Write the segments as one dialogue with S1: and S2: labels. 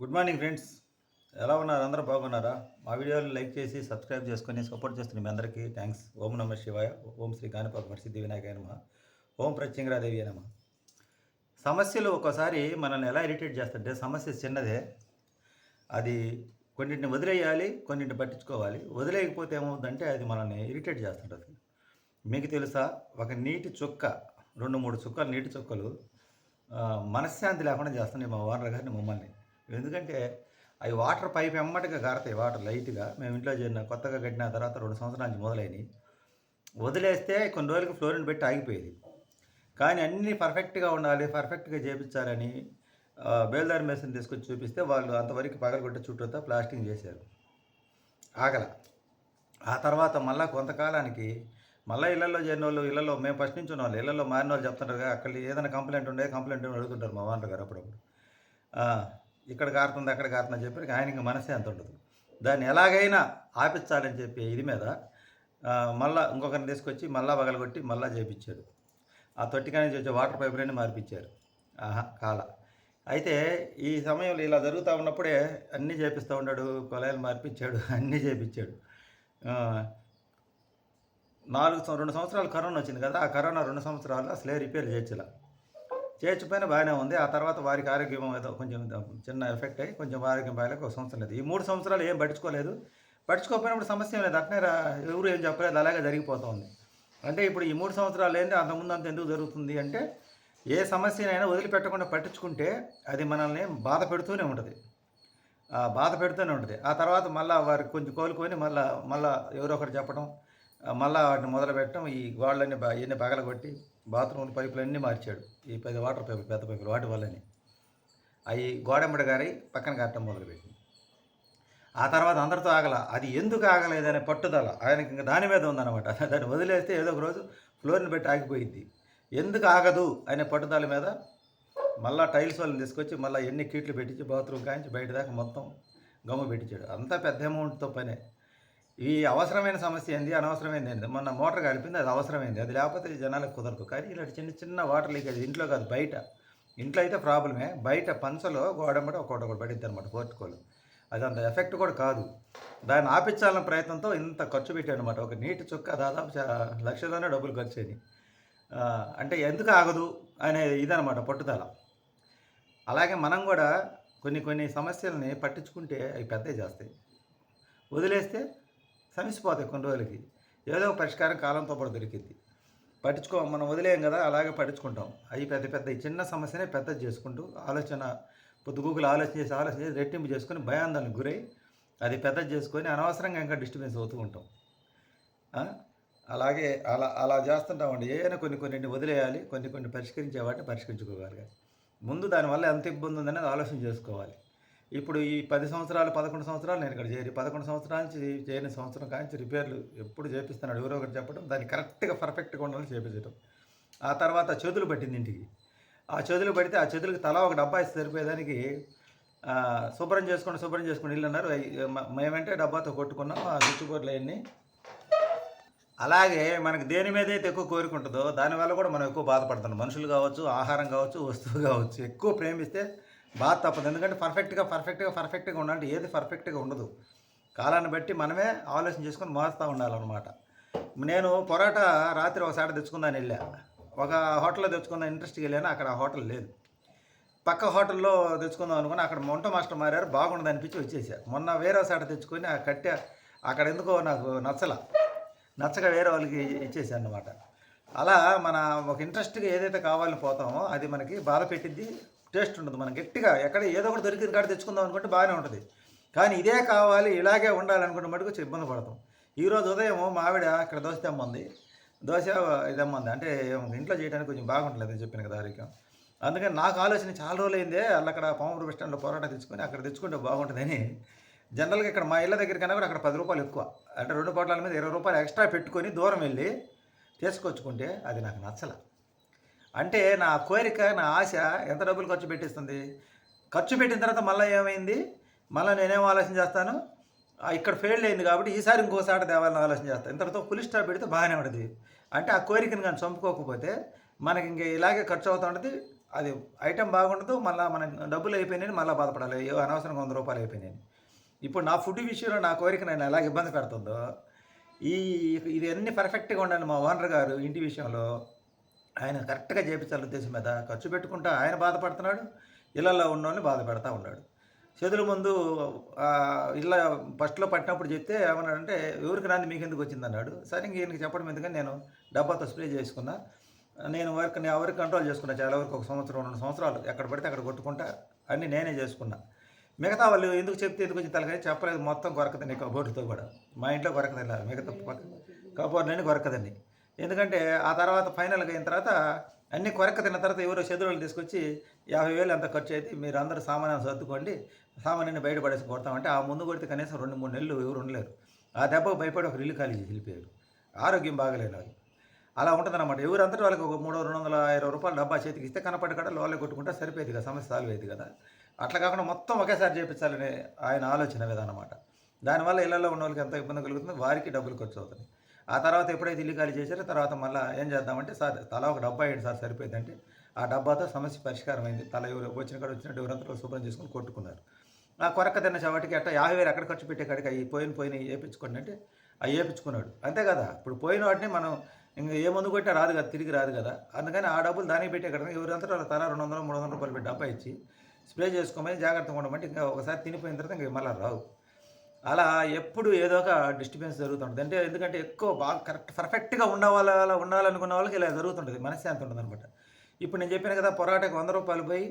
S1: Good morning friends. ఎలా ఉన్నారు? అందరూ బాగున్నారా? మా వీడియోలు లైక్ చేసి సబ్స్క్రైబ్ చేసుకొని సపోర్ట్ చేస్తున్న మీ అందరికీ థ్యాంక్స్ ఓం నమ శివాయ. ఓం శ్రీ కానిపాక పరిస్థితి వినాయక నమ. ఓం ప్రత్యంగరాదేవి నమ. సమస్యలు ఒక్కోసారి మనల్ని ఎలా ఇరిటేట్ చేస్తుంటే సమస్య చిన్నదే. అది కొన్నింటిని వదిలేయాలి కొన్నింటిని పట్టించుకోవాలి. వదిలేయకపోతే ఏమవుతుందంటే అది మనల్ని ఇరిటేట్ చేస్తుంటుంది. మీకు తెలుసా? ఒక నీటి చుక్క రెండు మూడు చుక్కలు నీటి చుక్కలు మనశ్శాంతి లేకుండా చేస్తున్నాయి మా ఓనర్ గారిని మమ్మల్ని. ఎందుకంటే అవి వాటర్ పైప్ ఎమ్మటిగా కారుతాయి వాటర్ లైట్గా. మేము ఇంట్లో చేరిన కొత్తగా కట్టిన తర్వాత రెండు సంవత్సరాల నుంచి మొదలైనవి వదిలేస్తే కొన్ని రోజులకు ఫ్లోరిన్ పెట్టి ఆగిపోయేది. కానీ అన్నీ పర్ఫెక్ట్గా ఉండాలి పర్ఫెక్ట్గా చేపించాలని బేల్దార్ మెషిన్ తీసుకొచ్చి చూపిస్తే వాళ్ళు అంతవరకు పగలగొట్టి చుట్టూతో ప్లాస్టింగ్ చేశారు. ఆగల. ఆ తర్వాత మళ్ళీ కొంతకాలానికి మళ్ళీ ఇళ్ళలో చేరిన వాళ్ళు ఇళ్ళలో మేము ఫస్ట్ నుంచి ఉన్న వాళ్ళు ఇళ్ళలో మారిన వాళ్ళు చెప్తుంటారు కదా అక్కడ ఏదైనా కంప్లైంట్ ఉండే కంప్లైంట్ అడుగుతుంటారు మా వాంటర్ గారు అప్పుడప్పుడు. ఇక్కడ కారుతుంది అక్కడ కారుతుంది అని చెప్పి ఆయన ఇంకా మనసే అంత ఉండదు. దాన్ని ఎలాగైనా ఆపించాలని చెప్పి ఇది మీద మళ్ళా ఇంకొకరిని తీసుకొచ్చి మళ్ళా పగలగొట్టి మళ్ళా చేపించాడు ఆ తొట్టికా నుంచి వచ్చే వాటర్ పైపులన్నీ మార్పించారు. ఆహా కాల అయితే ఈ సమయంలో ఇలా జరుగుతూ ఉన్నప్పుడే అన్నీ చేపిస్తూ ఉన్నాడు కొలాయిలు మార్పించాడు అన్నీ చేపించాడు. నాలుగు రెండు సంవత్సరాలు కరోనా వచ్చింది కదా ఆ కరోనా రెండు సంవత్సరాలు అసలే రిపేర్ చేయొచ్చులా. చేయకపోయినా బాగానే ఉంది. ఆ తర్వాత వారికి ఆరోగ్యం ఏదో కొంచెం చిన్న ఎఫెక్ట్ అయ్యి కొంచెం ఆరోగ్యం బాగాలేక ఒక సంవత్సరం లేదు. ఈ మూడు సంవత్సరాలు ఏం పట్టించుకోలేదు. పట్టించుకోకపోయినప్పుడు సమస్య లేదు. అట్నే రా ఎవరు ఏం చెప్పలేదు. అలాగే జరిగిపోతుంది. అంటే ఇప్పుడు ఈ మూడు సంవత్సరాలు ఏంటి అంతకుముందు అంత ఎందుకు జరుగుతుంది అంటే ఏ సమస్యనైనా వదిలిపెట్టకుండా పట్టించుకుంటే అది మనల్ని బాధ పెడుతూనే ఉంటుంది. ఆ బాధ పెడుతూనే ఉంటుంది. ఆ తర్వాత మళ్ళీ వారికి కొంచెం కోలుకొని మళ్ళీ మళ్ళీ ఎవరో ఒకరు చెప్పడం మళ్ళీ వాటిని మొదలు పెట్టడం ఈ గోడలన్నీ ఎన్ని పగలగొట్టి బాత్రూమ్ పైపులు అన్నీ మార్చాడు. ఈ పెద్ద వాటర్ పైపులు పెద్ద పైపులు వాటి వల్లనే. అవి గోడెంబడ గారి పక్కన కట్టడం మొదలుపెట్టింది. ఆ తర్వాత అందరితో ఆగల అది ఎందుకు ఆగలేదనే పట్టుదల ఆయనకి ఇంకా దాని మీద ఉందన్నమాట. దాన్ని వదిలేస్తే ఏదో ఒక రోజు ఫ్లోర్ని పెట్టి ఆగిపోయింది ఎందుకు ఆగదు అనే పట్టుదల మీద మళ్ళా టైల్స్ వాళ్ళని తీసుకొచ్చి మళ్ళీ ఎన్ని కీట్లు పెట్టించి బాత్రూమ్ కాంచి బయట దాకా మొత్తం గమ్ము పెట్టించాడు. అంతా పెద్ద అమౌంట్తో పనే. ఈ అవసరమైన సమస్య ఏంది? అనవసరమైంది ఏంది? మొన్న మోటార్ కలిపింది అది అవసరమైంది. అది లేకపోతే జనాలకు కుదరదు. కానీ ఇలాంటి చిన్న చిన్న వాటర్ లీకేజ్ ఇంట్లో కాదు బయట. ఇంట్లో అయితే ప్రాబ్లమే. బయట పంచలో గోడమ్మట ఒకటి ఒకటి పడిద్ది అనమాట పోర్టుకోలు అది అంత ఎఫెక్ట్ కూడా కాదు. దాన్ని ఆపించాలన్న ప్రయత్నంతో ఇంత ఖర్చు పెట్టాను అనమాట ఒక నీటి చుక్క దాదాపు లక్షలోనే డబ్బులు ఖర్చు అయింది అంటే ఎందుకు ఆగదు అనే ఇదనమాట పట్టుదల. అలాగే మనం కూడా కొన్ని కొన్ని సమస్యల్ని పట్టించుకుంటే అవి పెద్దవి చేస్తాయి. వదిలేస్తే సమసిపోతాయి కొన్ని రోజులకి. ఏదో ఒక పరిష్కారం కాలంతో పాటు దొరికింది పట్టించుకో మనం వదిలేం కదా అలాగే పట్టించుకుంటాం. అవి పెద్ద పెద్ద చిన్న సమస్యనే పెద్దది చేసుకుంటూ ఆలోచన పొద్దుగూకులు ఆలోచన చేసి ఆలోచన చేసి రెట్టింపు చేసుకొని భయాందోళనకు గురై అది పెద్దది చేసుకొని అనవసరంగా ఇంకా డిస్టర్బెన్స్ అవుతూ ఉంటాం. అలాగే అలా అలా చేస్తుంటామండి ఏదైనా కొన్ని కొన్ని వదిలేయాలి కొన్ని కొన్ని పరిష్కరించే వాటిని పరిష్కరించుకోగలగాలి. ముందు దానివల్ల ఎంత ఇబ్బంది ఉందనేది ఆలోచన చేసుకోవాలి. ఇప్పుడు ఈ పది సంవత్సరాలు పదకొండు సంవత్సరాలు నేను ఇక్కడ చేరి పదకొండు సంవత్సరాల నుంచి చేయని సంవత్సరం కాంచి రిపేర్లు ఎప్పుడు చేపిస్తున్నాడు ఎవరో ఒకటి చెప్పడం దాన్ని కరెక్ట్గా పర్ఫెక్ట్గా ఉండాలని చేపించడం ఆ తర్వాత చేతులు పట్టింది ఇంటికి. ఆ చేతులు పడితే ఆ చేతులకు తలా ఒక డబ్బా ఇస్తే సరిపోయేదానికి శుభ్రం చేసుకొని శుభ్రం చేసుకొని ఇల్లు అన్నారు. మేమంటే డబ్బాతో కొట్టుకున్నాం ఆ స్విచ్ బోర్డులు అవన్నీ. అలాగే మనకు దేని మీద అయితే ఎక్కువ కోరిక ఉంటుందో దానివల్ల కూడా మనం ఎక్కువ బాధపడుతున్నాం. మనుషులు కావచ్చు ఆహారం కావచ్చు వస్తువు కావచ్చు ఎక్కువ ప్రేమిస్తే బాధ తప్పదు. ఎందుకంటే పర్ఫెక్ట్గా పర్ఫెక్ట్గా పర్ఫెక్ట్గా ఉండాలంటే ఏది పర్ఫెక్ట్గా ఉండదు. కాలాన్ని బట్టి మనమే ఆలోచన చేసుకొని మారుస్తూ ఉండాలన్నమాట. నేను పొరాటా రాత్రి ఒకసారి తెచ్చుకుందాని వెళ్ళా. ఒక హోటల్లో తెచ్చుకుందాం ఇంట్రెస్ట్కి వెళ్ళాను అక్కడ ఆ హోటల్ లేదు. పక్క హోటల్లో తెచ్చుకుందాం అనుకుని అక్కడ మొంట మాస్టర్ మారారు బాగుండదు అనిపించి వచ్చేసా. మొన్న వేరే సాట తెచ్చుకొని ఆ కట్టె అక్కడ ఎందుకో నాకు నచ్చల. నచ్చక వేరే వాళ్ళకి ఇచ్చేసాను అనమాట అలా మన ఒక ఇంట్రెస్ట్గా ఏదైతే కావాలని పోతామో అది మనకి బాధ పెట్టిద్ది టేస్ట్ ఉండదు మనం గట్టిగా. ఎక్కడ ఏదో ఒకటి దొరికిన కాడ తెచ్చుకుందాం అనుకుంటే బాగానే ఉంటుంది. కానీ ఇదే కావాలి ఇలాగే ఉండాలనుకుంటే మటుకు ఇబ్బంది పడతాం. ఈరోజు ఉదయం మా ఆవిడ ఇక్కడ దోశ తెమ్మంది దోశ ఇదమ్మంది అంటే ఇంట్లో చేయడానికి కొంచెం బాగుంటలేదు అని చెప్పాను కదా ఆరోగ్యం. అందుకని నాకు ఆలోచన చాలా రోజులు అయిందే వాళ్ళు అక్కడ పాముడు బస్ స్టాండ్లో పొరాటా తెచ్చుకొని అక్కడ తెచ్చుకుంటే బాగుంటుందని. జనరల్గా ఇక్కడ మా ఇళ్ళ దగ్గర కన్నా కూడా అక్కడ పది రూపాయలు ఎక్కువ. అంటే రెండు పొట్లాల మీద ఇరవై రూపాయలు ఎక్స్ట్రా పెట్టుకొని దూరం వెళ్ళి తీసుకొచ్చుకుంటే అది నాకు నచ్చల. అంటే నా కోరిక నా ఆశ ఎంత డబ్బులు ఖర్చు పెట్టిస్తుంది? ఖర్చు పెట్టిన తర్వాత మళ్ళీ ఏమైంది? మళ్ళీ నేనేం ఆలోచన చేస్తాను? ఇక్కడ ఫెయిల్ అయింది కాబట్టి ఈసారి ఇంకోసారి తేవాలని ఆలోచన చేస్తాను ఇంతటితో ఫుల్ స్టాప్ పెడితే బాగానే ఉంటుంది. అంటే ఆ కోరికను కానీ చంపుకోకపోతే మనకి ఇంక ఇలాగే ఖర్చు అవుతూ ఉంటుంది. అది ఐటెం బాగుండదు మళ్ళీ మన డబ్బులు అయిపోయినాయి మళ్ళీ బాధపడాలి. అయ్యో అనవసరంగా వంద రూపాయలు అయిపోయినాయి. ఇప్పుడు నా ఫుడ్ విషయంలో నా కోరిక నేను ఎలా ఇబ్బంది పెడుతుందో ఈ ఇది అన్ని పర్ఫెక్ట్గా ఉండాలి మా ఓనర్ గారు ఇంటి విషయంలో. ఆయన కరెక్ట్గా చేపించాలి ఉద్దేశం మీద ఖర్చు పెట్టుకుంటా ఆయన బాధపడుతున్నాడు ఇళ్ళల్లో ఉన్నోని బాధ పెడతా ఉన్నాడు. చేతుల ముందు ఇళ్ళ ఫస్ట్లో పట్టినప్పుడు చెప్తే ఏమన్నాడంటే ఎవరికి రాంది మీకు ఎందుకు వచ్చింది? అన్నాడు. సరే ఇంక ఈయనకి చెప్పడం ఎందుకని నేను డబ్బాతో స్ప్రే చేసుకున్నా. నేను వర్క్ నేను ఎవరికి కంట్రోల్ చేసుకున్నా చాలా వరకు ఒక సంవత్సరం రెండు సంవత్సరాలు. ఎక్కడ పడితే అక్కడ కొట్టుకుంటా అన్నీ నేనే చేసుకున్నా. మిగతా వాళ్ళు ఎందుకు చెప్తే ఎందుకు వచ్చింది కానీ చెప్పలేదు. మొత్తం కొరకదండి కబోర్డుతో కూడా. మా ఇంట్లో కొరకదండి మిగతా పక్క కబోర్డులన్నీ కొరకదండి. ఎందుకంటే ఆ తర్వాత ఫైనల్గా అయిన తర్వాత అన్ని కొరక తిన్న తర్వాత ఎవరో చదువులు తీసుకొచ్చి యాభై వేలు ఎంత ఖర్చు అయితే మీరు అందరూ సామాన్యం సర్దుకోండి సామాన్యాన్ని బయటపడేసి కొడతామంటే ఆ ముందు కొడితే కనీసం రెండు మూడు నెలలు ఎవరు ఉండలేరు. ఆ దెబ్బకు భయపడి ఒక ఇల్లు ఖాళీ వెళ్ళిపోయారు. ఆరోగ్యం బాగలేని వాళ్ళు. అలా ఉంటుందన్నమాట. ఎవరంతటి వాళ్ళకి ఒక మూడు రెండు వందల ఇరవై రూపాయలు డబ్బా చేతికి ఇస్తే కనపడి కూడా లోలే కొట్టుకుంటే సరిపోయేది కదా సమస్య సాల్వ్ అయ్యేది కదా. అట్లా కాకుండా మొత్తం ఒకేసారి చేపించాలని ఆయన ఆలోచన విధానం దానివల్ల ఇళ్ళలో ఉన్న వాళ్ళకి ఎంత ఇబ్బంది కలుగుతుంది? వారికి డబ్బులు ఖర్చు అవుతుంది ఆ తర్వాత ఎప్పుడైతే ఇల్లు ఖాళీ చేశారో తర్వాత మళ్ళీ ఏం చేద్దామంటే సార్ తలా ఒక డబ్బా అయ్యింది సార్ సరిపోయిందంటే ఆ డబ్బాతో సమస్య పరిష్కారం అయింది తల ఎవరు వచ్చిన కాడ వచ్చినట్టు ఎవరంతా శుభ్రం చేసుకుని కొట్టుకున్నారు. ఆ కొరక తిన్న చవాటికి అట్ట యాభై వేలు ఎక్కడ ఖర్చు పెట్టే కాడికి అవి పోయిన పోయిన వేయించుకోండి అంటే అవి వేయించుకున్నాడు అంతే కదా? ఇప్పుడు పోయిన వాటిని మనం ఇంకా ఏ మందు కొట్టినా రాదు కదా తిరిగి రాదు కదా? అందుకని ఆ డబ్బులు దానికి పెట్టే కదా ఎవరంతా తల రెండు వందలు మూడు వందల రూపాయలు పెట్టి డబ్బా ఇచ్చి స్ప్రే చేసుకోమని జాగ్రత్తగా ఉండమంటే ఇంకా ఒకసారి తినిపోయిన తర్వాత ఇంకా మళ్ళీ రావు. అలా ఎప్పుడు ఏదో ఒక డిస్టర్బెన్స్ జరుగుతుంటుంది. అంటే ఎందుకంటే ఎక్కువ బాగా కరెక్ట్ పర్ఫెక్ట్గా ఉండవాల ఉండాలనుకున్న వాళ్ళకి ఇలా జరుగుతుంటుంది. మనశ్శాంతి ఉంటుంది అనమాట ఇప్పుడు నేను చెప్పాను కదా పొరాటకు వంద రూపాయలు పోయి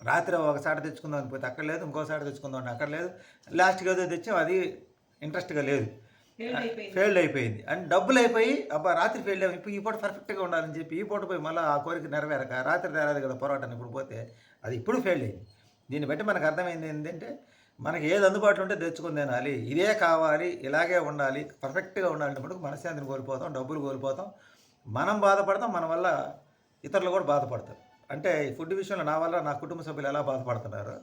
S1: రాత్రి ఒక సాట తెచ్చుకుందాం అని పోతే అక్కడ లేదు ఇంకో సాట తెచ్చుకుందాం అని అక్కడ లేదు. లాస్ట్కి ఏదో తెచ్చాం అది ఇంట్రెస్ట్గా లేదు. ఫెయిల్డ్ అయిపోయింది. అండ్ డబ్బులు అయిపోయి అబ్బా రాత్రి ఫెయిల్డ్ అయిపోయి ఇప్పుడు ఈ పూట పర్ఫెక్ట్గా ఉండాలని చెప్పి ఈ పూట పోయి మళ్ళీ ఆ కోరిక నెరవేరక రాత్రి తేరాదు కదా పొరాటాన్ని ఇప్పుడు పోతే అది ఇప్పుడు ఫెయిల్డ్ అయింది. దీన్ని బట్టి మనకు అర్థమైంది ఏంటంటే మనకి ఏది అందుబాటులో ఉంటే తెచ్చుకుని తినాలి. ఇదే కావాలి ఇలాగే ఉండాలి పర్ఫెక్ట్గా ఉండాలన్నప్పుడు మనశ్శాంతిని కోల్పోతాం డబ్బులు కోల్పోతాం. మనం బాధపడతాం మన వల్ల ఇతరులు కూడా బాధపడతారు. అంటే ఫుడ్ విషయంలో నా వల్ల నా కుటుంబ సభ్యులు ఎలా బాధపడుతున్నారు?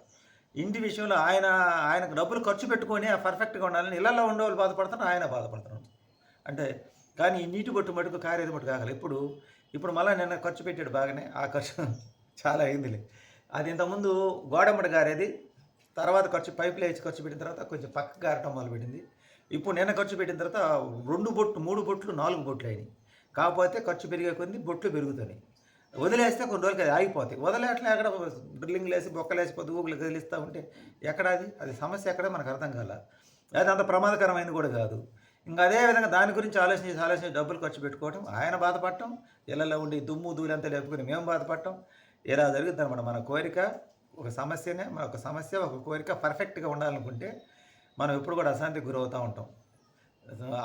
S1: ఇంటి విషయంలో ఆయన ఆయనకు డబ్బులు ఖర్చు పెట్టుకొని పర్ఫెక్ట్గా ఉండాలని ఇళ్ళలో ఉండేవాళ్ళు బాధపడుతున్నారు ఆయన బాధపడుతున్నారు. అంటే కానీ ఈ నీటి బొట్టు మటుకు కారేది మటుకు కాగలి ఇప్పుడు ఇప్పుడు మళ్ళీ నిన్న ఖర్చు పెట్టాడు బాగానే ఆ ఖర్చు చాలా అయిందిలే. అది ఇంతకుముందు గోడమ్మటి గారేది తర్వాత ఖర్చు పైపులు వేసి ఖర్చు పెట్టిన తర్వాత కొంచెం పక్క గారటం మొదలుపెట్టింది. ఇప్పుడు నిన్న ఖర్చు పెట్టిన తర్వాత రెండు బొట్లు మూడు బొట్లు నాలుగు బొట్లు అయినాయి. కాకపోతే ఖర్చు పెరిగే కొద్ది బొట్లు పెరుగుతున్నాయి. వదిలేస్తే కొన్ని రోజులకి అది ఆగిపోతాయి. వదిలేట్లే ఎక్కడ డ్రిల్లింగ్ లేసి బొక్కలేసి పొద్దు ఊగులు కదిలిస్తూ ఉంటే ఎక్కడ అది? అది సమస్య ఎక్కడ మనకు అర్థం కాల. అది అంత ప్రమాదకరమైనది కూడా కాదు. ఇంకా అదే విధంగా దాని గురించి ఆలోచన చేసి ఆలోచన డబ్బులు ఖర్చు పెట్టుకోవటం ఆయన బాధపడటం ఇళ్ళలో ఉండి దుమ్ము దూలంతా లేపుకుని మేము బాధపడటం ఇలా జరుగుతుంది అనమాట మన కోరిక ఒక సమస్యనే మన ఒక సమస్య ఒక కోరిక పర్ఫెక్ట్గా ఉండాలనుకుంటే మనం ఎప్పుడు కూడా అశాంతికి గురవుతూ ఉంటాం.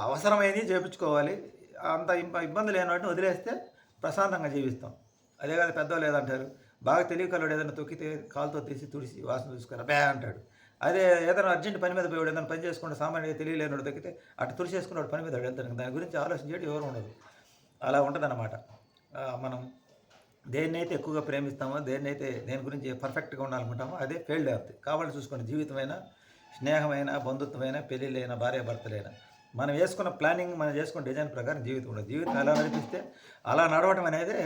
S1: అవసరమైనవి చేయించుకోవాలి అంత ఇబ్బ- ఇబ్బంది లేని వాటిని వదిలేస్తే ప్రశాంతంగా జీవిస్తాం. అదే కాదు పెద్దవాళ్ళు ఏదంటారు? బాగా తెలియకలోడు ఏదైనా తొక్కితే కాలుతో తీసి తుడిసి వాసన చూసుకుని బే అంటాడు. అదే ఏదైనా అర్జెంట్ పని మీద పోయాడు ఏదైనా పని చేసుకుంటే సామాన్యంగా తెలియలేనివాడు తొక్కితే అటు తుడిచేసుకున్నాడు పని మీద వెళ్తాడు. దాని గురించి ఆలోచన చేయడం ఎవరు ఉండదు అలా ఉంటుందన్నమాట. మనం దేన్నైతే ఎక్కువగా ప్రేమిస్తామో దేన్నైతే దేని గురించి పర్ఫెక్ట్గా ఉండాలనుకుంటామో అదే ఫెయిల్డ్ అవుతుంది కావాలని చూసుకోండి. జీవితమైన స్నేహమైన బంధుత్వమైన పెళ్ళిళ్ళైన భార్యాభర్తలైనా. మనం వేసుకున్న ప్లానింగ్ మనం చేసుకున్న డిజైన్ ప్రకారం జీవితం ఉండదు. జీవితం ఎలా నడిపిస్తే అలా నడవటం అనేది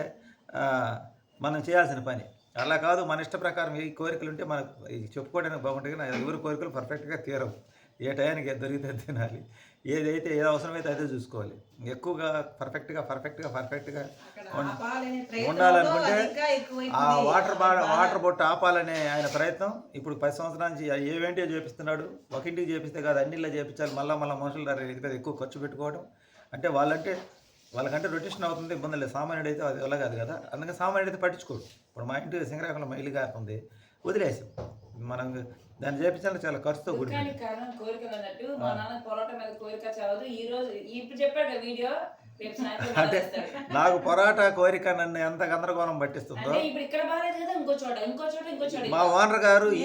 S1: మనం చేయాల్సిన పని. అలా కాదు మన ఇష్ట ప్రకారం ఏ కోరికలు ఉంటే మనకు చెప్పుకోవడానికి బాగుంటుంది కానీ ఎవరి కోరికలు పర్ఫెక్ట్గా తీరవు. ఏ టయానికి ఏది దొరికితే తినాలి. ఏదైతే ఏది అవసరమైతే అదే చూసుకోవాలి. ఎక్కువగా పర్ఫెక్ట్గా పర్ఫెక్ట్గా పర్ఫెక్ట్గా ఉండాలనుకుంటే ఆ వాటర్ బా వాటర్ బొట్టు ఆపాలనే ఆయన ప్రయత్నం. ఇప్పుడు పది సంవత్సరాల నుంచి ఏవేంటియో చేపిస్తున్నాడు. ఒక ఇంటికి చేపిస్తే కాదు అన్నిట్లో చేపించాలి. మళ్ళీ మళ్ళీ మనుషుల ఎదుగుతుంది ఎక్కువ ఖర్చు పెట్టుకోవడం. అంటే వాళ్ళంటే వాళ్ళకంటే రొటేషన్ అవుతుంది ఇబ్బంది లేదు. సామాన్యుడు అయితే అది వల్ల కాదు కదా. అందుకని సామాన్యుడు అయితే పట్టించుకోడు. ఇప్పుడు మా ఇంటి సింగరాకంలో మైలు కారుతుంది. వదిలేసాం. మనం దాన్ని చేపించాలంటే చాలా ఖర్చుతో కూడి
S2: అన్నట్టు మా నాన్న పొరాటా మీద కోరిక చదవదు ఈ రోజు ఇప్పుడు చెప్పాడు వీడియో
S1: అంటే నాకు పొరాటా కోరిక నన్ను ఎంత గందరగోళం పట్టిస్తుందో. మా ఓనర్ గారు ఈ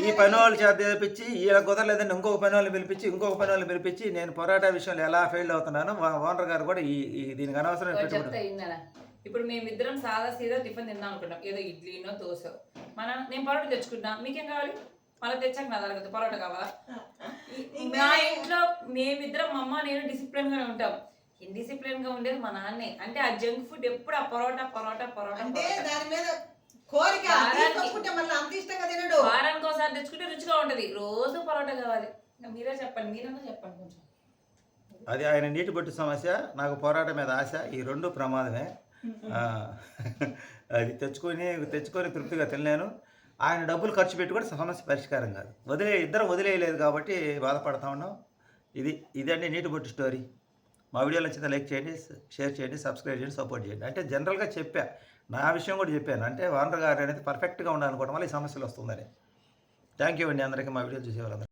S1: ఈ పని వాళ్ళు చేత చేపించి వీళ్ళ కుదరలేదని ఇంకొక పని వాళ్ళని పిలిపించి ఇంకొక పని వాళ్ళని పిలిపించి నేను పొరాటా విషయంలో ఎలా ఫెయిల్ అవుతున్నానో మా ఓనర్ గారు కూడా ఈ దీనికి అనవసరం
S2: విన్నారా? ఇప్పుడు మేమిద్దరం సాదా సీదా టిఫిన్ తిందాం అనుకుంటాం ఏదో ఇడ్లీనో దోశ. మన నేను పరోటా తెచ్చుకుంటున్నా. మీకేం కావాలి? మళ్ళీ తెచ్చాక నా దగ్గర పరోటా కావాలా? ఈ- మా ఇంట్లో మేమిద్దరం మా అమ్మ నేను డిసిప్లిన్గా ఉంటాం. ఇండిసిప్లిన్గా ఉండేది మా నాన్నే. అంటే ఆ జంక్ ఫుడ్ ఎప్పుడు ఆ పరోటా పరోటా పరోటా
S3: అంటే. దాని మీద కోరిక
S2: వారానికి-
S3: తీసుకొచ్చుకుంటే మళ్ళీ అంత ఇష్టంగా తినడు.
S2: వారానికి ఒకసారి తెచ్చుకుంటే రుచిగా ఉంటది. రోజు పరోటా కావాలి. మీరే చెప్పండి. మీరన్నా చెప్పండి కొంచెం.
S1: అది ఆయన నీటి బొట్టు సమస్య నాకు పోరాటం మీద ఆశ. ఈ రెండు ప్రమాదమే. అది తెచ్చుకొని తెచ్చుకొని తృప్తిగా తినలేను ఆయన డబ్బులు ఖర్చు పెట్టి కూడా సమస్య పరిష్కారం కాదు. వదిలే ఇద్దరం వదిలేయలేదు కాబట్టి బాధపడతా ఉన్నాం. ఇది ఇదండి నీటి బొట్టు స్టోరీ. మా వీడియోలో నచ్చితే లైక్ చేయండి షేర్ చేయండి సబ్స్క్రైబ్ చేయండి సపోర్ట్ చేయండి. అంటే జనరల్గా చెప్పా నా విషయం కూడా చెప్పాను అంటే వానర్ గారు అనేది పర్ఫెక్ట్గా ఉండాలనుకోవడం వల్ల ఈ సమస్యలు వస్తుందని. థ్యాంక్ యూ అండి అందరికీ మా వీడియో చూసేవాళ్ళందరూ